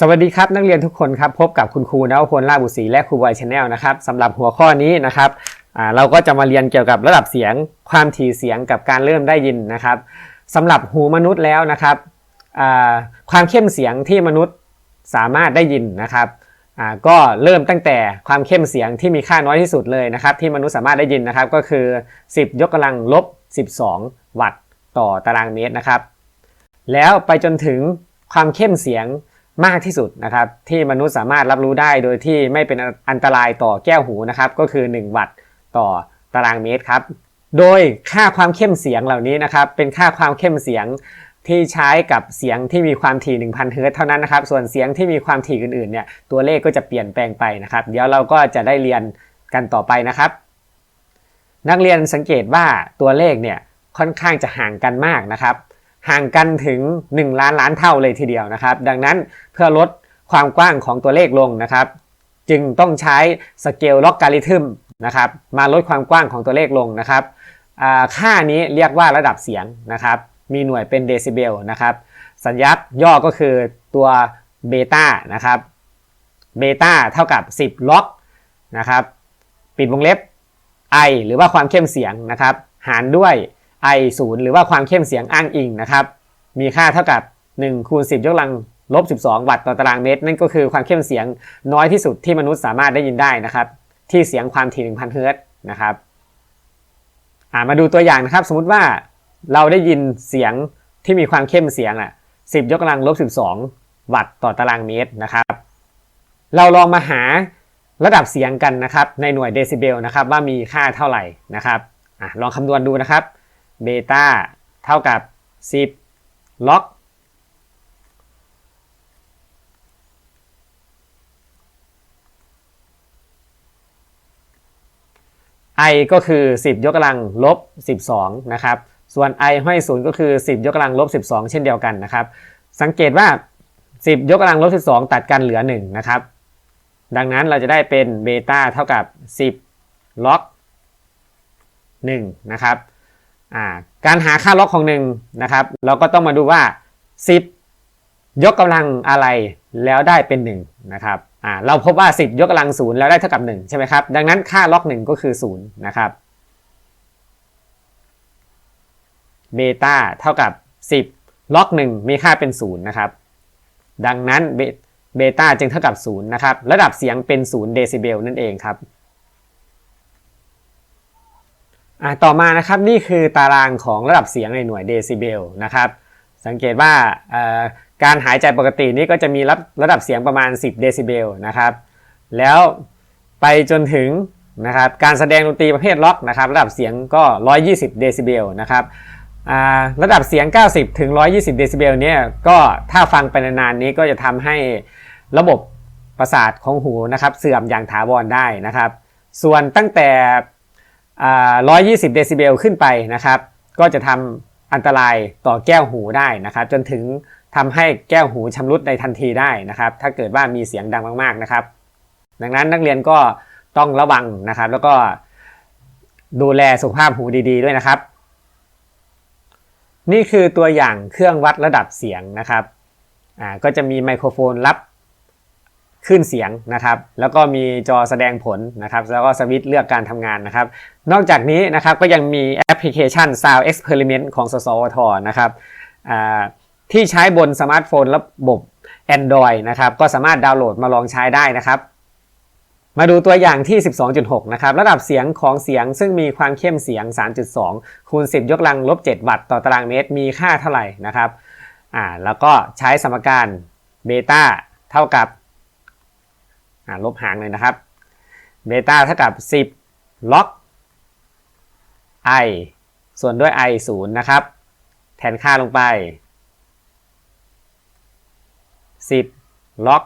สวัสดีครับนักเรียนทุกคนครับพบกับคุณครูนวพลลาบุศรีและครูบอยชาแนลนะครับสำหรับหัวข้อนี้นะครับเราก็จะมาเรียนเกี่ยวกับระดับเสียง ความถี่เสียงกับการเริ่มได้ยินนะครับสำหรับหูมนุษย์แล้วนะครับความเข้มเสียงที่มนุษย์สามารถได้ยินนะครับก็เริ่มตั้งแต่ความเข้มเสียงที่มีค่าน้อยที่สุดเลยนะครับ ที่มนุษย์สามารถได้ยินนะครับ ก็คือ 10 ยกกำลังลบ 12 วัตต์ต่อตารางเมตรนะครับ แล้วไปจนถึงความเข้มเสียง มากที่สุดนะครับที่มนุษย์สามารถรับรู้ได้โดยที่ไม่เป็นอันตรายต่อแก้วหูนะครับก็คือ 1 วัตต์ต่อตารางเมตรครับโดยค่าความเข้มเสียงเหล่านี้นะครับเป็นค่าความเข้มเสียงที่ใช้กับเสียงที่มีความถี่ 1,000 เฮิร์ตเท่านั้นนะครับ ส่วนเสียงที่มีความถี่อื่นๆเนี่ยตัวเลขก็จะเปลี่ยนแปลงไปนะครับ เดี๋ยวเราก็จะได้เรียนกันต่อไปนะครับ นักเรียนสังเกตว่าตัวเลขเนี่ยค่อนข้างจะห่างกันมากนะครับ ห่างกันถึง 1 ล้านล้านเท่าเลยทีเดียวนะครับ ดังนั้นเพื่อลดความกว้างของตัวเลขลงนะครับ จึงต้องใช้สเกลล็อกการิทึมนะครับมาลดความกว้างของตัวเลขลงนะครับค่านี้เรียกว่าระดับเสียงนะครับ มีหน่วยเป็นเดซิเบลนะครับ สัญญาย่อก็คือตัวเบต้านะครับเบต้าเท่ากับ 10 ล็อกนะครับ ปิดวงเล็บ i หรือว่าความเข้มเสียงนะครับ หารด้วย i 0หรือว่าความเข้มเสียงอ้างอิงนะครับ มีค่าเท่ากับ1คูณ10 ยกกำลังลบ 12 วัตต์ต่อตารางเมตร นั่นก็คือความเข้มเสียงน้อยที่สุดที่มนุษย์สามารถได้ยินได้นะครับ ที่เสียงความถี่ 1,000 เฮิรตซ์นะครับมาดูตัวอย่างนะครับ สมมุติว่าเราได้ยินเสียงที่มีความเข้มเสียงอะ10 ยกกำลังลบ 12 วัตต์ต่อตารางเมตรนะครับ เราลองมาหาระดับเสียงกันนะครับ ในหน่วยเดซิเบลนะครับว่ามีค่าเท่าไหร่นะครับอลองคำนวณดูนะครับ เบต้าเท่ากับ 10 ล็อก i ก็คือ 10 ยกกำลังลบ 12 นะครับ ส่วน i ห้อยศูนย์ก็คือ 10 ยกกำลังลบ 12 เช่นเดียวกันนะครับ สังเกตว่า 10 ยกกำลังลบ 12 ตัดกันเหลือ 1 นะครับ ดังนั้นเราจะได้เป็นเบต้าเท่ากับ 10 ล็อก 1 นะครับ การหาค่าล็อกของ1นะครับ เราก็ต้องมาดูว่า 10 ยกกำลังอะไรแล้วได้เป็น1นะครับเราพบว่า 10 ยกกำลัง0แล้วได้เท่ากับ1ใช่ไหมครับดังนั้นค่าล็อก 1 ก็คือ0นะครับเบต้าเท่ากับ 10 ล็อก 1 มีค่าเป็น0นะครับดังนั้นเบต้าจึงเท่ากับ0นะครับระดับเสียงเป็น0เดซิเบลนั่นเองครับ อ่าต่อมานะครับนี่คือตารางของระดับเสียงในหน่วยเดซิเบลนะครับสังเกตว่าการหายใจปกตินี้ก็จะมีระระดับเสียงประมาณ 10 เดซิเบลนะครับแล้วไปจนถึงนะครับการแสดงดนตรีประเภทล็อกนะครับระดับเสียงก็ 120 เดซิเบลนะครับระดับเสียง 90 ถึง 120 เดซิเบลเนี่ยก็ถ้าฟังไปนานๆนี้ก็จะทำให้ระบบประสาทของหูนะครับเสื่อมอย่างถาวรได้นะครับ ส่วนตั้งแต่ 120 เดซิเบลขึ้นไปนะครับ ก็จะทำอันตรายต่อแก้วหูได้นะครับ จนถึงทำให้แก้วหูชำรุดในทันทีได้นะครับ ถ้าเกิดว่ามีเสียงดังมากๆนะครับ ดังนั้นนักเรียนก็ต้องระวังนะครับ แล้วก็ดูแลสุขภาพหูดี ๆ ด้วยนะครับ นี่คือตัวอย่างเครื่องวัดระดับเสียงนะครับ อ่า ก็จะมีไมโครโฟนรับ ขึ้นเสียงนะครับแล้วก็มีจอแสดงผลนะครับแล้วก็สวิตช์เลือกการทำงานนะครับนอกจากนี้นะครับก็ยังมีแอปพลิเคชัน Sound Experiment ของสสวทนะครับที่ใช้บนสมาร์ทโฟนระบบ Android นะครับก็สามารถดาวน์โหลดมาลองใช้ได้นะครับ มาดูตัวอย่างที่ 12.6 นะครับ ระดับเสียงของเสียงซึ่งมีความเข้มเสียง 3.2 คูณ 10 ยกกำลังลบ 7 วัตต์ต่อตารางเมตรมีค่าเท่าไหร่นะครับอ่าแล้วก็ใช้สมการเบต้าเท่ากับ ลบหางเลยนะครับเบต้าเท่ากับ 10 ล็อก i ส่วนด้วย i 0 นะครับ แทนค่าลงไป 10 ล็อก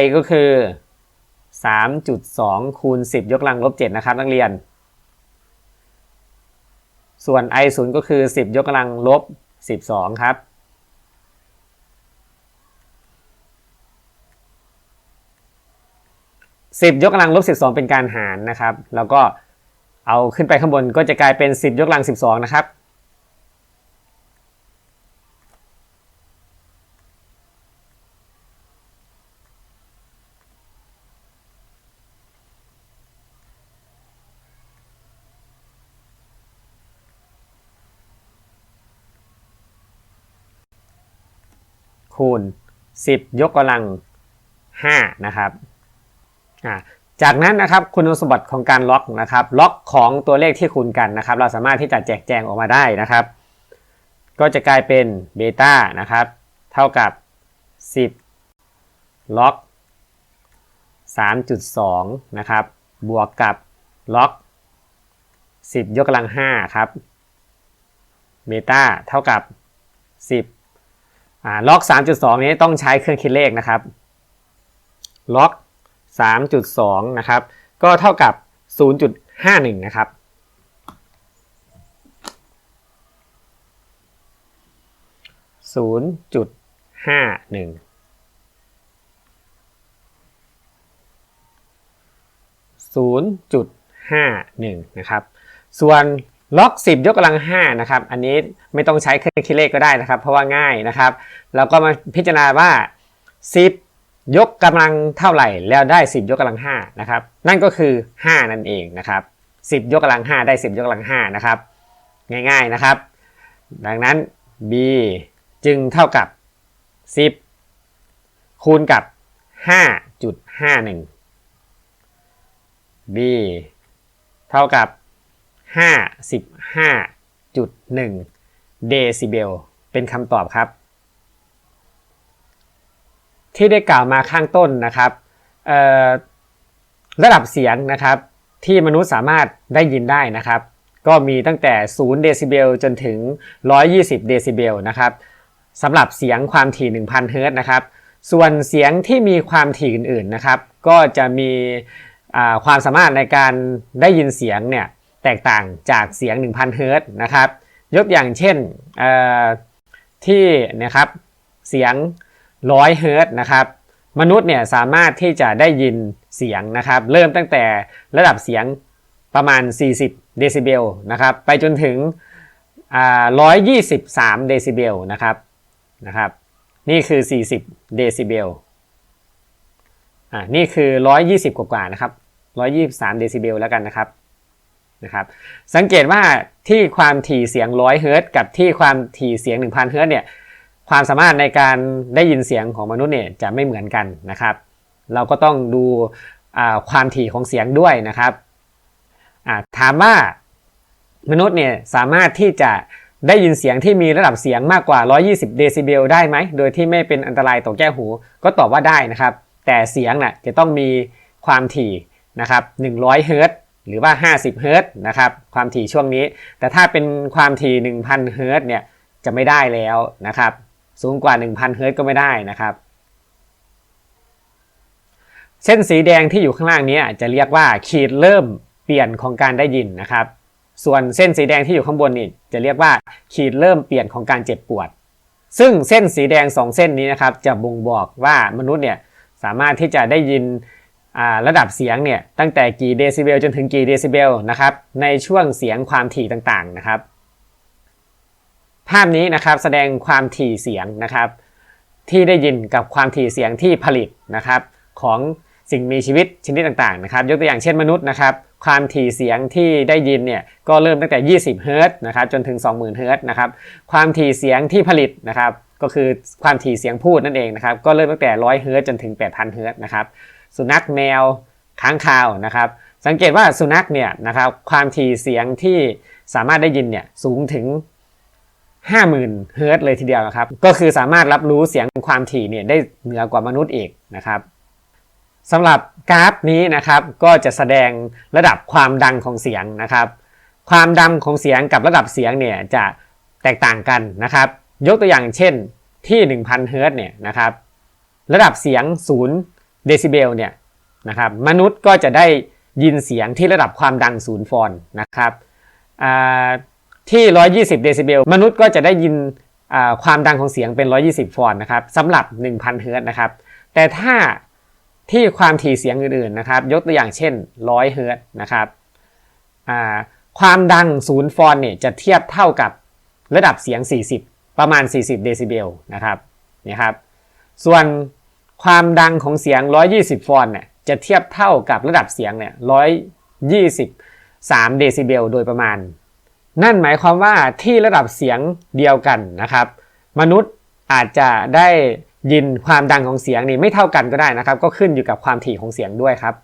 i ก็คือ 3.2 คูณ 10 ยกกำลังลบ 7 นะครับ นักเรียน ส่วน i 0ก็คือ 10 ยกกำลังลบ 12 ครับ 10 ยกกำลังลบ12 เป็นการหารนะครับ แล้วก็เอาขึ้นไปข้างบนก็จะกลายเป็น 10 ยกกำลัง 12 นะครับ คูณ 10 ยกกำลัง5นะครับ จากนั้นนะครับคุณสมบัติของการล็อกนะครับ ล็อกของตัวเลขที่คูณกันนะครับ เราสามารถที่จะแจกแจงออกมาได้นะครับ ก็จะกลายเป็นเบต้านะครับ เท่ากับ 10 ล็อก 3.2 นะครับ บวกกับล็อก 10 ยกกำลัง 5 ครับเบต้าเท่ากับ 10อ่าล็อก 3.2 นี้ต้องใช้เครื่องคิดเลขนะครับ ล็อก 3.2 นะครับ ก็เท่ากับ 0.51 นะครับ 0.51 0.51 นะครับ ส่วนล็อก 10 ยกกำลัง 5 นะครับ อันนี้ไม่ต้องใช้เครื่องคิดเลขก็ได้นะครับ เพราะว่าง่ายนะครับ เราก็มาพิจารณาว่า 10 ยกกำลังเท่าไหร่แล้วได้ 10 ยกกำลัง5นะครับนั่นก็คือ 5 นั่นเองนะครับ10 ยกกำลัง 5 ได้ 10 ยกกำลัง5นะครับง่ายๆนะครับ ดังนั้น b จึงเท่ากับ 10 คูณกับ 5.51 b เท่ากับ 55.1 เดซิเบลเป็นคำตอบครับ ที่ได้กล่าวมาข้างต้นนะครับระดับเสียงนะครับที่มนุษย์สามารถได้ยินได้นะครับ ก็มีตั้งแต่ 0 เดซิเบลจนถึง 120 เดซิเบลนะครับสำหรับเสียงความถี่ 1,000 เฮิร์ตนะครับ ส่วนเสียงที่มีความถี่อื่นๆนะครับ ก็จะมีความสามารถในการได้ยินเสียงเนี่ยแตกต่างจากเสียง 1,000 เฮิร์ตนะครับ ยกอย่างเช่นที่นะครับเสียง 100เฮิร์ตนะครับมนุษย์เนี่ยสามารถที่จะได้ยินเสียงนะครับเริ่มตั้งแต่ระดับเสียงประมาณ 40 เดซิเบลนะครับไปจนถึง 123 เดซิเบลนะครับนะครับนี่คือ 40 เดซิเบลอ่านี่คือ 120 กว่าๆนะครับ 123 เดซิเบลแล้วกันนะครับนะครับสังเกตว่าที่ความถี่เสียง 100 เฮิร์ตกับที่ความถี่เสียง 1,000 เฮิร์ตเนี่ย ความสามารถในการได้ยินเสียงของมนุษย์เนี่ยจะไม่เหมือนกันนะครับ เราก็ต้องดูความถี่ของเสียงด้วยนะครับถามว่ามนุษย์เนี่ยสามารถที่จะได้ยินเสียงที่มีระดับเสียงมากกว่า 120 เดซิเบลได้ไหม โดยที่ไม่เป็นอันตรายต่อแก้วหู ก็ตอบว่าได้นะครับ แต่เสียงน่ะจะต้องมีความถี่นะครับ 100 เฮิรตหรือว่า 50 เฮิรตนะครับ ความถี่ช่วงนี้ แต่ถ้าเป็นความถี่ 1,000 เฮิรตเนี่ยจะไม่ได้แล้วนะครับ สูงกว่า 1,000 เฮิรตซ์ก็ไม่ได้นะครับ เส้นสีแดงที่อยู่ข้างล่างนี้จะเรียกว่าขีดเริ่มเปลี่ยนของการได้ยินนะครับ ส่วนเส้นสีแดงที่อยู่ข้างบนนี่จะเรียกว่าขีดเริ่มเปลี่ยนของการเจ็บปวด ซึ่งเส้นสีแดง 2 เส้นนี้นะครับจะบ่งบอกว่ามนุษย์เนี่ยสามารถที่จะได้ยินระดับเสียงเนี่ยตั้งแต่กี่เดซิเบลจนถึงกี่เดซิเบลนะครับในช่วงเสียงความถี่ต่างๆนะครับ ภาพนี้นะครับแสดงความถี่เสียงนะครับที่ได้ยินกับความถี่เสียงที่ผลิตนะครับของสิ่งมีชีวิตชนิดต่างๆนะครับยกตัวอย่างเช่นมนุษย์นะครับความถี่เสียงที่ได้ยินเนี่ยก็เริ่มตั้งแต่ 20 เฮิรต์นะครับจนถึง 20,000 เฮิรต์นะครับความถี่เสียงที่ผลิตนะครับก็คือความถี่เสียงพูดนั่นเองนะครับก็เริ่มตั้งแต่ 100 เฮิรต์จนถึง 8,000 เฮิรต์นะครับสุนัขแมวค้างคาวนะครับสังเกตว่าสุนัขเนี่ยนะครับความถี่เสียงที่สามารถได้ยินเนี่ยสูงถึง 50,000เฮิร์ตเลยทีเดียวนะครับ ก็คือสามารถรับรู้เสียงความถี่เนี่ยได้เหนือกว่ามนุษย์อีกนะครับสำหรับกราฟนี้นะครับก็จะแสดงระดับความดังของเสียงนะครับ ความดังของเสียงกับระดับเสียงเนี่ยจะแตกต่างกันนะครับ ยกตัวอย่างเช่นที่ 1,000 เฮิร์ตเนี่ยนะครับ ระดับเสียง 0 เดซิเบลเนี่ยนะครับมนุษย์ก็จะได้ยินเสียงที่ระดับความดัง 0 ฟอนนะครับ ที่ 120 เดซิเบล มนุษย์ก็จะได้ยินความดังของเสียงเป็น 120 ฟอนนะครับสำหรับ 1,000 เฮิรต์นะครับ แต่ถ้าที่ความถี่เสียงอื่นๆนะครับ ยกตัวอย่างเช่น 100 เฮิรต์นะครับความดังศูนย์เนี่ยจะเทียบเท่ากับระดับเสียง 40 ประมาณ 40 เดซิเบลนะครับนี่ครับ ส่วนความดังของเสียง 120 ฟอนเนี่ยจะเทียบเท่ากับระดับเสียงเนี่ย123 เดซิเบลโดยประมาณ นั่นหมายความว่าที่ระดับเสียงเดียวกันนะครับ มนุษย์อาจจะได้ยินความดังของเสียงนี่ไม่เท่ากันก็ได้นะครับ ก็ขึ้นอยู่กับความถี่ของเสียงด้วยครับ